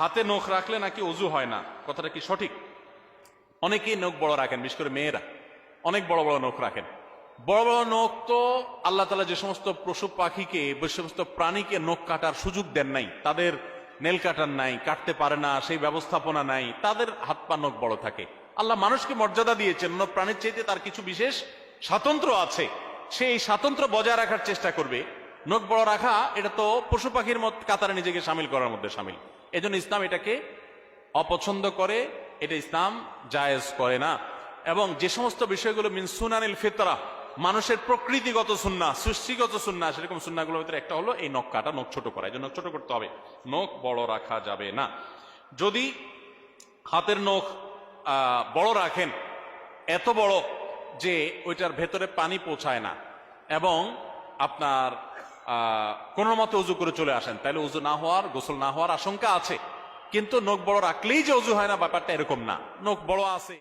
হাতে নখ রাখলে নাকি অজু হয় না? কথাটা কি সঠিক? অনেকেই নখ বড় রাখেন, বিশেষ করে মেয়েরা। অনেক বড় বড় নখ রাখেন। বড় বড় নখ তো আল্লাহ তালা যে সমস্ত পশু পাখিকে সমস্ত প্রাণীকে নখ কাটার সুযোগ দেন নাই, তাদের নেল কাটার নাই, কাটতে পারে না, সেই ব্যবস্থাপনা নাই, তাদের হাত পা নখ বড় থাকে। আল্লাহ মানুষকে মর্যাদা দিয়েছেন অন্য প্রাণীর চাইতে তার কিছু বিশেষ স্বাতন্ত্র আছে। সেই স্বাতন্ত্র বজায় রাখার চেষ্টা করবে। নখ বড় রাখা, এটা তো পশু পাখির মত কাতারে নিজেকে সামিল করার মধ্যে সামিল। এজন্য ইসলাম এটাকে অপছন্দ করে, এটা ইসলাম জায়েজ করে না। এবং যে সমস্ত বিষয়গুলো মিন সুনানিল ফিতরা, মানুষের প্রকৃতিগত সুন্না, সৃষ্টিগত সুন্না, সেরকম সুন্নাগুলোর ভিতরে একটা হলো এই নখ কাটা নখ ছোট করা। এই জন্য ছোট করতে হবে। নখ বড় রাখা যাবে না। যদি হাতের নখ বড় রাখেন, এত বড় যে ওইটার ভেতরে পানি পৌঁছায় না, এবং আপনার কোনো মতে উজু করে চলে আসেন। তাহলে উজু না হওয়ার, গোসল না হওয়ার আশঙ্কা আছে। কিন্তু নখ বড় রাখলেই যে উজু হয় না, ব্যাপারটা এরকম না। নখ বড় আছে।